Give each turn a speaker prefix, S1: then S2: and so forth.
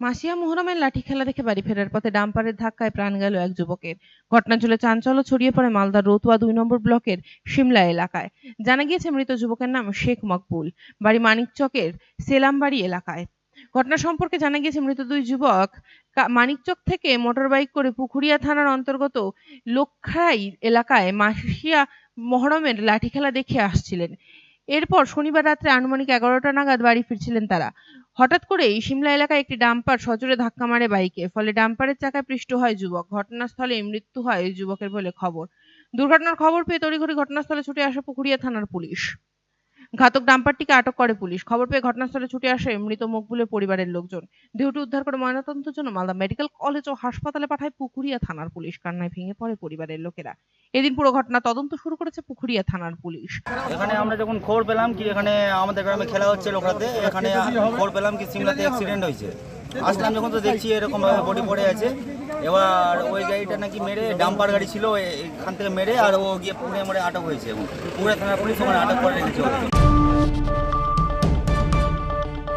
S1: Masia মোহরমের লাঠি খেলা দেখে বাড়ি ফেরার পথে ডাম্পারের ধাক্কায় প্রাণ গেল এক যুবকের। ঘটনা জুড়ে চাঞ্চল্য ছড়িয়ে পড়ে মালদার রতুয়া দুই নম্বর ব্লকের সিমলা এলাকায়। জানা গিয়েছে, মৃত যুবকের নাম শেখ মকবুল। বাড়ি মানিকচকের সেলামবাড়ি এলাকায়। ঘটনা সম্পর্কে জানা গিয়েছে, মৃত দুই যুবক মানিকচক থেকে মোটরবাইক করে পুখুরিয়া থানার অন্তর্গত লক্ষাই এলাকায় মাসিয়া মহরমের লাঠি খেলা দেখে আসছিলেন। এরপর শনিবার রাত্রে আনুমানিক এগারোটা নাগাদ বাড়ি ফিরছিলেন তারা। হঠাৎ করেই সিমলা এলাকায় একটি ডাম্পার সজোরে ধাক্কা মারে বাইকে। ফলে ডাম্পারের চাকায় পৃষ্ঠ হয় যুবক। ঘটনাস্থলে মৃত্যু হয় যুবকের বলে খবর। দুর্ঘটনার খবর পেয়ে তড়িঘড়ি ঘটনাস্থলে ছুটে আসে পুকুরিয়া থানার পুলিশ। ঘাতক ডাম্পারটিকে আটক করে পুলিশ। খবর পেয়ে ঘটনাস্থলে ছুটে আসে মৃত মকবুলের পরিবারের লোকজন। দেহটি উদ্ধার করে ময়নাতদন্তের জন্য মালদা মেডিকেল কলেজ ও হাসপাতালে পাঠায় পুকুরিয়া থানার পুলিশ। কান্নায় ভেঙে পড়ে পরিবারের লোকেরা। এদিন পুরো ঘটনা তদন্ত শুরু করেছে পুকুরিয়া থানার পুলিশ।
S2: এখানে আমরা যখন খবর পেলাম কি এখানে আমাদের গ্রামে খেলা হচ্ছে লোকরাতে, এখানে খবর পেলাম কি সিমলাতে অ্যাক্সিডেন্ট হয়েছে। আসলাম যখন তো দেখছি এরকম বডি পড়ে আছে। এবার ওই গাড়িটা নাকি মেরে ডাম্পার গাড়ি ছিল এখান থেকে মেরে আর ও গিয়ে পুড়ে মরে আটক হয়েছে। এবং পুরে থানার পুলিশ ওখানে আটক করে রেখেছে। Thank you.